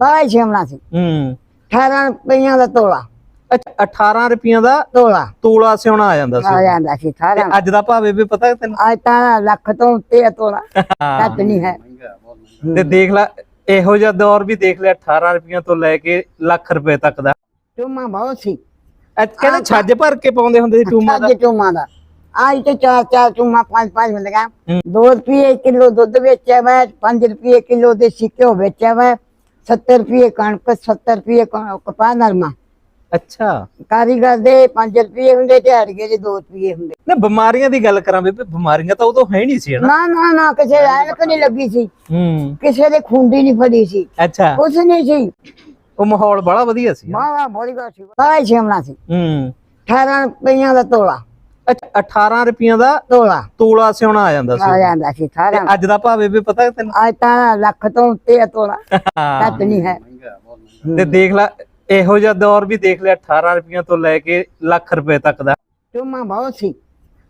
ਬਾਈ ਸ਼ਿਮਲਾ ਸੀ। ਹੂੰ। 18 ਰੁਪਈਆਂ ਦਾ ਤੋਲਾ। ਅੱਛਾ 18 ਰੁਪਈਆਂ ਦਾ ਤੋਲਾ। ਤੋਲਾ ਸਿਉਣਾ ਆ ਜਾਂਦਾ ਆ ਸੀ ਜਾਂਦਾ ਸੀ 18 ਤੇ ਅੱਜ ਦਾ ਭਾਵੇਂ ਵੀ ਪਤਾ ਤੈਨੂੰ? ਅੱਜ ਤਾਂ ਲੱਖ ਤੋਂ ਉੱਤੇ ਆ ਤੋਲਾ। ਘੱਟ ਨਹੀਂ ਹੈ। ਤੇ ਦੇਖ ਲੈ ਇਹੋ ਜਿਹਾ ਦੌਰ ਵੀ ਦੇਖ ਲਿਆ 18 ਰੁਪਈਆਂ ਤੋਂ ਲੈ ਕੇ ਲੱਖ ਰੁਪਏ ਤੱਕ ਦਾ। ਟੂਮਾ ਬਹੁਤ ਸੀ। ਕਹਿੰਦੇ ਛੱਜ ਭਰ ਕੇ ਪਾਉਂਦੇ ਹੁੰਦੇ ਸੀ ਟੂਮਾ ਦਾ। ਅੱਜ ਟੂਮਾ ਦਾ। ਅੱਜ ਤੇ ਚਾਰ ਚਾਰ ਟੂਮਾ ਪੰਜ ਪੰਜ ਮਿਲ ਗਿਆ ਹੂੰ। 2 ਰੁਪਏ ਕਿਲੋ ਦੁੱਧ ਵੇਚਿਆ ਵਾ 5 ਰੁਪਏ ਕਿਲੋ ਦੇਸੀ ਘਿਓ ਵੇਚਿਆ ਵਾ 70 ਰੁਪਏ ਕਣਕ 70 ਰੁਪਏ ਕਪਾਹ ਨਰਮਾ। ਅੱਛਾ। ਕਾਰੀਗਰ ਦੇ 5 ਰੁਪਏ ਹੁੰਦੇ ਅੜਗੇ ਦੇ 2 ਰੁਪਏ ਹੁੰਦੇ। ਨਾ ਬਿਮਾਰੀਆਂ ਦੀ ਗੱਲ ਕਰਾਂ ਬੇਬੇ ਬਿਮਾਰੀਆਂ ਤਾਂ ਉਦੋਂ ਹੈ ਨਹੀਂ ਸੀ ਨਾ ਨਾ ਨਾ ਕਿਸੇ ਐਨਕ ਨਹੀਂ ਲੱਗੀ ਸੀ। ਹੂੰ। ਕਿਸੇ ਦੇ ਖੁੰਡੀ ਨਹੀਂ ਫੜੀ ਸੀ। ਅੱਛਾ। ਕੁਛ ਨਹੀਂ ਸੀ। ਉਹ ਮਾਹੌਲ ਬੜਾ ਵਧੀਆ ਸੀ ਵਾਹ ਬੋਲੀ ਗਾ ਸੀ। ਬਾਈ ਸ਼ਿਮਲਾ ਸੀ। ਹੂੰ। 18 ਰੁਪਈਆਂ ਦਾ ਤੋਲਾ। ਅੱਛਾ 18 ਰੁਪਈਆਂ ਦਾ ਤੋਲਾ। ਤੋਲਾ ਸਿਉਣਾ ਆ ਜਾਂਦਾ ਆ ਸੀ ਜਾਂਦਾ ਸੀ 18 ਤੇ ਅੱਜ ਦਾ ਭਾਵੇਂ ਵੀ ਪਤਾ ਤੈਨੂੰ? ਅੱਜ ਤਾਂ ਲੱਖ ਤੋਂ ਉੱਤੇ ਆ ਤੋਲਾ। ਘੱਟ ਨਹੀਂ ਹੈ। ਤੇ ਦੇਖ ਲੈ ਇਹੋ ਜਿਹਾ ਦੌਰ ਵੀ ਦੇਖ ਲਿਆ 18 ਰੁਪਈਆਂ ਤੋਂ ਲੈ ਕੇ ਲੱਖ ਰੁਪਏ ਤੱਕ ਦਾ। ਟੂਮਾ ਬਹੁਤ ਸੀ।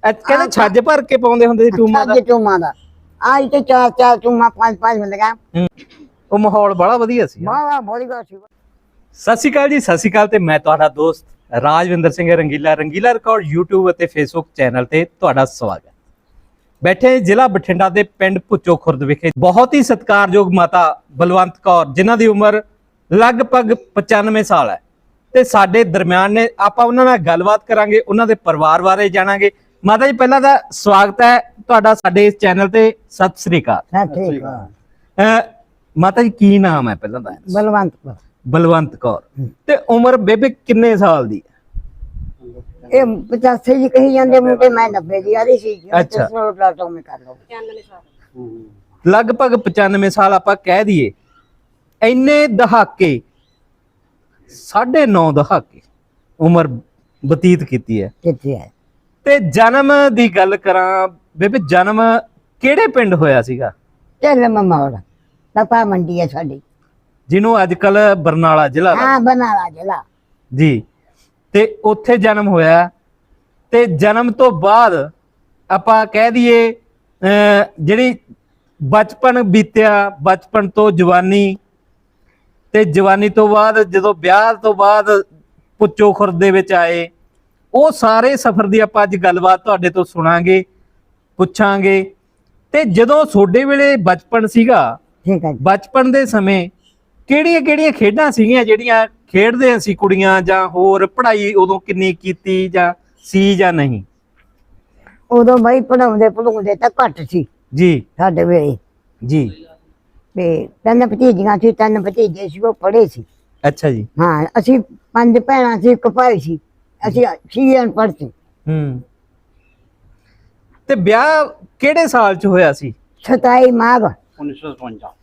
ਅੱਜ ਕਹਿੰਦੇ ਛੱਜ ਭਰ ਕੇ ਪਾਉਂਦੇ ਹੁੰਦੇ ਸੀ ਟੂਮਾ ਦਾ। ਅੱਜ ਟੂਮਾ ਦਾ। ਅੱਜ ਤੇ ਚਾਰ ਚਾਰ ਟੂਮਾ ਪੰਜ ਪੰਜ ਮਿਲ ਗਿਆ। ਹੂੰ। ਉਹ ਮਾਹੌਲ ਬੜਾ ਵਧੀਆ ਸੀ। ਵਾਹ ਵਾਹ ਬੋਲੀ ਗਾ ਸੀ। ਸਤਿ ਸ਼੍ਰੀ ਅਕਾਲ ਜੀ ਸਤਿ ਸ਼੍ਰੀ ਅਕਾਲ ਤੇ ਮੈਂ ਤੁਹਾਡਾ ਦੋਸਤ ਰਾਜਵਿੰਦਰ ਸਿੰਘ ਰੰਗੀਲਾ ਰੰਗੀਲਾ ਰਿਕਾਰਡ YouTube ਅਤੇ Facebook ਚੈਨਲ ਤੇ ਤੁਹਾਡਾ ਸਵਾਗਤ। ਹੈ ਬੈਠੇ ਜ਼ਿਲ੍ਹਾ ਬਠਿੰਡਾ ਦੇ ਪਿੰਡ ਪੁੱਚੋ ਖੁਰਦ ਵਿਖੇ। ਬਹੁਤ ਹੀ ਸਤਿਕਾਰਯੋਗ ਮਾਤਾ ਬਲਵੰਤ ਕੌਰ ਜਿਨ੍ਹਾਂ ਦੀ ਉਮਰ ਲਗਭਗ 95 ਸਾਲ ਹੈ। ਤੇ ਸਾਡੇ ਦਰਮਿਆਨ ਨੇ ਆਪਾਂ ਉਹਨਾਂ ਨਾਲ ਗੱਲਬਾਤ ਕਰਾਂਗੇ ਉਹਨਾਂ ਦੇ ਪਰਿਵਾਰ ਬਾਰੇ ਜਾਣਾਂਗੇ। ਮਾਤਾ ਜੀ ਪਹਿਲਾਂ ਤਾਂ ਸਵਾਗਤ ਹੈ ਤੁਹਾਡਾ ਸਾਡੇ ਇਸ ਚੈਨਲ ਤੇ। ਸਤਿ ਸ਼੍ਰੀ ਅਕਾਲ। ਹਾਂ ਠੀਕ ਆ ਅਹ ਮਾਤਾ ਜੀ ਕੀ ਨਾਮ ਹੈ ਪਹਿਲਾਂ ਤਾਂ? ਬਲਵੰਤ ਕੌਰ। ਬਲਵੰਤ ਕੌਰ। ਤੇ ਉਮਰ ਬੇਬੇ ਕਿੰਨੇ ਸਾਲ ਦੀ? ਇਹ 85 ਜੀ ਕਹੀ ਜਾਂਦੇ ਮੁੰਡੇ ਮੈਂ 90 ਦੀ ਆ ਰਹੀ ਸੀ ਅੱਛਾ। ਪਲਾਟੋ ਮੇ ਕਰ ਲਓ ਲਗਭਗ 95 ਸਾਲ ਆਪਾਂ ਕਹਿ ਦਈਏ ਇੰਨੇ ਦਹਾਕੇ ਸਾਢੇ ਨੌ ਦਹਾਕੇ ਉਮਰ ਬਤੀਤ ਕੀਤੀ ਹੈ। ਕਿੱਥੇ ਹੈ। ਤੇ ਜਨਮ ਦੀ ਗੱਲ ਕਰਾਂ ਬੇਬੇ ਜਨਮ ਕਿਹੜੇ ਪਿੰਡ ਹੋਇਆ ਸੀਗਾ? ਚੱਲ ਮਮੌੜ ਤਪਾ ਮੰਡੀ ਹੈ ਸਾਡੀ। ਜਿਹਨੂੰ ਅੱਜ ਕੱਲ ਬਰਨਾਲਾ ਜ਼ਿਲ੍ਹਾ ਹਾਂ ਬਨਾਲਾ ਜ਼ਿਲ੍ਹਾ। ਜੀ। ਤੇ ਉੱਥੇ ਜਨਮ ਹੋਇਆ। ਤੇ ਜਨਮ ਤੋਂ ਬਾਅਦ ਆਪਾਂ ਕਹਿ ਦਈਏ ਅਹ, ਜਿਹੜੀ ਬਚਪਨ ਬੀਤਿਆ ਬਚਪਨ ਤੋਂ ਜਵਾਨੀ ਤੇ ਜਵਾਨੀ ਤੋਂ ਬਾਅਦ ਜਦੋਂ ਵਿਆਹ ਤੋਂ ਬਾਅਦ ਪੁੱਚੋ ਖੁਰਦ ਦੇ ਵਿੱਚ ਆਏ ਉਹ ਸਾਰੇ ਸਫ਼ਰ ਦੀ ਆਪਾਂ ਅੱਜ ਗੱਲਬਾਤ ਤੁਹਾਡੇ ਤੋਂ ਸੁਣਾਂਗੇ ਪੁੱਛਾਂਗੇ। ਤੇ ਜਦੋਂ ਤੁਹਾਡੇ ਵੇਲੇ ਬਚਪਨ ਸੀਗਾ ਠੀਕ ਹੈ ਜੀ। ਬਚਪਨ ਦੇ ਸਮੇਂ ਕਿਹੜੀਆਂ ਕਿਹੜੀਆਂ ਖੇਡਾਂ ਸੀਗੀਆਂ ਜਿਹੜੀਆਂ ਖੇਡਦੇ ਸੀ ਕੁੜੀਆਂ ਜਾਂ ਹੋਰ ਪੜ੍ਹਾਈ ਉਦੋਂ ਕਿੰਨੀ ਕੀਤੀ ਜਾਂ ਸੀ ਜਾਂ ਨਹੀਂ? ਉਦੋਂ ਬਈ ਪੜਾਉਂਦੇ ਪੜਾਉਂਦੇ ਤਾਂ ਘੱਟ ਸੀ। ਜੀ। ਸਾਡੇ ਵੇਲੇ। ਜੀ। ਤੇ ਤਿੰਨ ਭਤੀਜੀਆਂ ਸੀ ਤਿੰਨ ਭਤੀਜੇ ਸੀ ਉਹ ਪੜ੍ਹੇ ਸੀ। ਅੱਛਾ ਜੀ। ਹਾਂ ਅਸੀਂ ਪੰਜ ਭੈਣਾਂ ਸੀ ਇੱਕ ਭਾਈ ਸੀ। ਅਸੀਂ ਛੇ ਅਨਪੜ੍ਹ ਸੀ ਹੂੰ। ਤੇ ਵਿਆਹ ਕਿਹੜੇ ਸਾਲ ਚ ਹੋਇਆ ਸੀ? 27 ਮਾਘ। 1955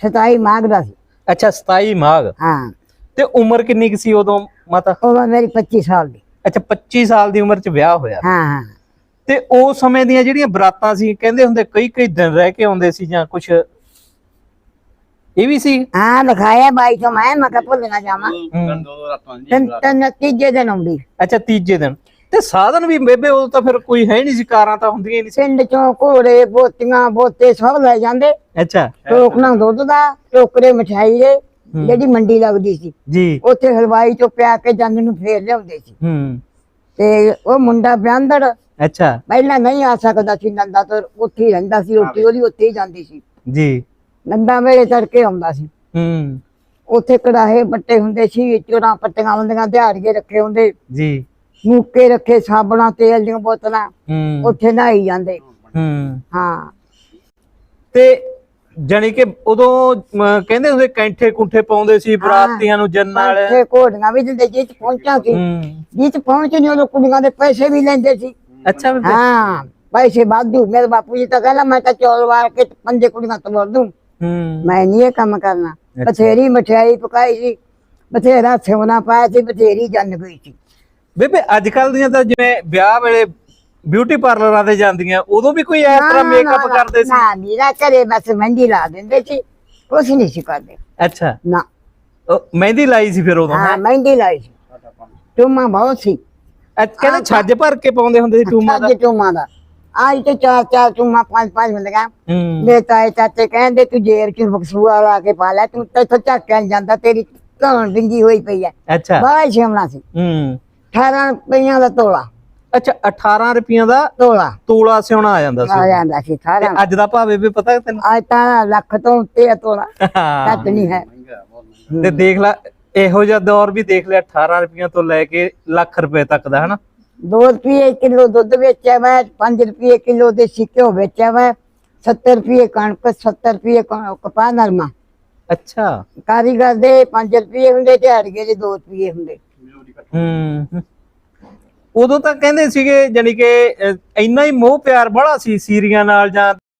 27 ਮਾਘ ਦਾ ਸੀ। ਅੱਛਾ 27 ਮਾਘ। ਹਾਂ। ਤੇ ਉਮਰ ਕਿੰਨੀ ਕੁ ਸੀ ਉਦੋਂ ਮਾਤਾ? ਉਹ ਮੇਰੀ 25 ਸਾਲ ਦੀ। ਅੱਛਾ 25 ਸਾਲ ਦੀ ਉਮਰ ਚ ਵਿਆਹ ਹੋਇਆ। ਹਾਂ ਹਾਂ। ਤੇ ਉਸ ਸਮੇਂ ਦੀਆਂ ਜਿਹੜੀਆਂ ਬਰਾਤਾਂ ਸੀ ਕਹਿੰਦੇ ਹੁੰਦੇ ਕਈ ਕਈ ਦਿਨ ਰਹਿ ਕੇ ਆਉਂਦੇ ਸੀ ਜਾਂ ਕੁਝ ਇਹ ਵੀ ਸੀ? ਹਾਂ ਲਿਖਾਇਆ ਬਾਈ ਤੋਂ ਮੈਂ ਮੈਂ ਕਿਹਾ ਭੁੱਲ ਨਾ ਜਾਵਾਂ। ਦਿਨ ਦੋ ਦੋ ਰਾਤਾਂ ਜੀ ਤਿੰਨ ਤਿੰਨ ਤੀਜੇ ਦਿਨ ਆਉਂਦੀ। ਅੱਛਾ ਤੀਜੇ ਦਿਨ। ਤੇ ਸਾਧਨ ਵੀ ਬੇਬੇ ਉਦੋਂ ਤਾਂ ਫਿਰ ਕੋਈ ਹੈ ਨਹੀਂ ਸੀ ਕਾਰਾਂ ਤਾਂ ਹੁੰਦੀਆਂ ਹੀ ਨਹੀਂ ਸੀ। ਪਿੰਡ ਚੋਂ ਘੋੜੇ ਬੋਤੀਆਂ ਬੋਤੇ ਸਭ ਲੈ ਜਾਂਦੇ। ਅੱਛਾ। ਟੋਕਣਾ ਦੁੱਧ ਦਾ ਟੋਕਰੇ ਮਠਾਈ ਦੇ ਜਿਹੜੀ ਮੰਡੀ ਲੱਗਦੀ ਸੀ। ਜੀ। ਉੱਥੇ ਹਲਵਾਈ ਚੋਂ ਪਿਆ ਕੇ ਜੰਨ ਨੂੰ ਫੇਰ ਲਿਆਉਂਦੇ ਸੀ। ਹੂੰ। ਤੇ ਉਹ ਮੁੰਡਾ ਬਿਆੰਦੜ ਅੱਛਾ। ਪਹਿਲਾਂ ਨਹੀਂ ਆ ਸਕਦਾ ਸੀ ਨੰਦਾ ਤੋਂ ਉੱਥੇ ਹੀ ਰਹਿੰਦਾ ਸੀ ਰੋਟੀ ਉਹਦੀ ਉੱਥੇ ਹੀ ਜਾਂਦੀ ਸੀ। ਜੀ। ਨੰਦਾ ਵੇਲੇ ਤੜਕੇ ਆਉਂਦਾ ਸੀ। ਹੂੰ। ਉੱਥੇ ਕੜਾਹੇ ਬੱਟੇ ਹੁੰਦੇ ਸੀ ਚੋਰਾਂ ਪੱਟੀਆਂ ਹੁੰਦੀਆਂ ਦਿਹਾੜੀਏ ਰੱਖੇ ਹੁੰਦੇ। ਜੀ। ਮੂਕੇ ਰੱਖੇ ਸਾਬਣਾ ਤੇਲ ਦੀਆਂ ਬੋਤਲਾਂ ਹੂੰ। ਉੱਥੇ ਨਹਾਈ ਜਾਂਦੇ। ਹੂੰ। ਹਾਂ। ਤੇ ਜਾਣੀ ਕਿ ਉਦੋਂ ਅਮ, ਕਹਿੰਦੇ ਹੁੰਦੇ ਕੈਂਠੇ ਕੁੰਠੇ ਪਾਉਂਦੇ ਸੀ ਬਰਾਤੀਆਂ ਨੂੰ ਜੰਨ ਨਾਲ। ਉੱਥੇ ਘੋੜੀਆਂ ਵੀ ਦਿੰਦੇ ਜਿੱਤ ਪਹੁੰਚਾ ਸੀ। ਹੂੰ। ਜਿੱਤ ਪਹੁੰਚ ਨਹੀਂ ਉਦੋਂ ਕੁੜੀਆਂ ਦੇ ਪੈਸੇ ਵੀ ਲੈਂਦੇ ਸੀ। ਅੱਛਾ ਬੇਬੇ ਹਾਂ। ਪੈਸੇ ਵਾਧੂ। ਮੇਰੇ ਬਾਪੂ ਜੀ ਤਾਂ ਕਹਿੰਦਾ ਮੈਂ ਤਾਂ ਚੌਲ ਵਾਰ ਕੇ ਪੰਜੇ ਕੁੜੀਆਂ ਤੋੜ ਦੂੰ। ਹੂੰ। ਮੈਂ ਨਹੀਂ ਇਹ ਕੰਮ ਕਰਨਾ। ਬਥੇਰੀ ਮਠਿਆਈ ਪਕਾਈ ਸੀ। ਬਥੇਰਾ ਸੇਵਨਾ ਪਾਇਆ ਸੀ ਬਥੇਰੀ ਜੰਨ ਗਈ ਸੀ। ਬੇਬੇ ਅੱਜ ਕੱਲ ਦੀਆਂ ਤਾਂ ਜਿਵੇਂ ਵਿਆਹ ਵੇਲੇ ਬਿਊਟੀ ਪਾਰਲਰਾਂ ਤੇ ਜਾਂਦੀਆਂ ਉਦੋਂ ਵੀ ਕੋਈ ਇਸ ਤਰ੍ਹਾਂ ਮੇਕਅਪ ਕਰਦੇ ਸੀ? ਨਾ ਮੇਰਾ ਘਰੇ ਬਸ ਮਹਿੰਦੀ ਲਾ ਦਿੰਦੇ ਸੀ ਕੁਛ ਨਹੀਂ ਸੀ ਕਰਦੇ। ਅੱਛਾ। ਨਾ। ਉਹ ਮਹਿੰਦੀ ਲਾਈ ਸੀ ਫਿਰ ਉਦੋਂ ਹਾਂ ਮਹਿੰਦੀ ਲਾਈ ਸੀ। ਟੂਮਾ ਬਹੁਤ ਸੀ। ਕਹਿੰਦੇ ਛੱਜ ਭਰ ਕੇ ਪਾਉਂਦੇ ਹੁੰਦੇ ਸੀ ਟੂਮਾ ਦਾ? ਟੂਮਾ ਦਾ। ਆਈ ਤੇ ਚਾਰ ਚਾਰ ਚੂਮਾ ਪੰਜ ਪੰਜ ਹੁੰਦੀਆਂ ਮੇਰੇ ਤਾਏ ਚਾਚੇ ਕਹਿੰਦੇ ਤੂੰ ਜੇਬ ਚ ਬਕਸੂਆ ਲਾ ਕੇ ਪਾ ਲੈ ਤੂੰ ਤੇ ਝੱਕ ਕੇ ਨੀ ਜਾਂਦਾ ਤੇਰੀ ਧੌਣ ਡਿੰਗੀ ਹੋਈ ਪਈ ਐ ਅੱਛਾ। ਬਾਹਰ ਸ਼ਿਮਲਾ ਸੀ। ਹੂੰ। 18 ਰੁਪਈਆਂ ਦਾ ਤੋਲਾ। ਅੱਛਾ 18 ਰੁਪਈਆਂ ਦਾ ਤੋਲਾ। ਤੋਲਾ ਸਿਉਣਾ ਆ ਜਾਂਦਾ ਆ ਸੀ ਜਾਂਦਾ ਸੀ ਤੇ ਸਾਰਾ ਅੱਜ ਦਾ ਭਾਵੇਂ ਵੀ ਪਤਾ ਤੈਨੂੰ? ਅੱਜ ਤਾਂ ਲੱਖ ਤੋਂ ਉੱਤੇ ਆ ਤੋਲਾ। ਘੱਟ ਨਹੀਂ ਹੈ। ਤੇ ਦੇਖ ਲੈ ਇਹੋ ਜਿਹਾ ਦੌਰ ਵੀ ਦੇਖ ਲਿਆ 18 ਰੁਪਈਆਂ ਤੋਂ ਲੈ ਕੇ ਲੱਖ ਰੁਪਏ ਤੱਕ ਦਾ ਹਨਾ? 2 ਰੁਪਏ ਕਿਲੋ ਦੁੱਧ ਵੇਚਿਆ ਮੈਂ 5 ਰੁਪਏ ਕਿਲੋ ਦੇ ਸਿੱਕੇ ਵੇਚਿਆ ਮੈਂ 70 ਰੁਪਏ ਕਣਕ 70 ਰੁਪਏ ਕਪਾਹ ਨਰਮਾ। ਅੱਛਾ। ਕਾਰੀਗਰ ਦੇ 5 ਰੁਪਏ ਹੁੰਦੇ ਦਿਹਾੜੀਏ ਦੇ 2 ਰੁਪਏ ਹੁੰਦੇ। ਹੂੰ। ਉਦੋਂ ਤਾਂ ਕਹਿੰਦੇ ਸੀਗੇ ਜਾਨੀ ਕਿ ਅਹ, ਇੰਨਾ ਹੀ ਮੋਹ ਪਿਆਰ ਬੜਾ ਸੀ ਸੀਰੀਆਂ ਨਾਲ ਜਾਂ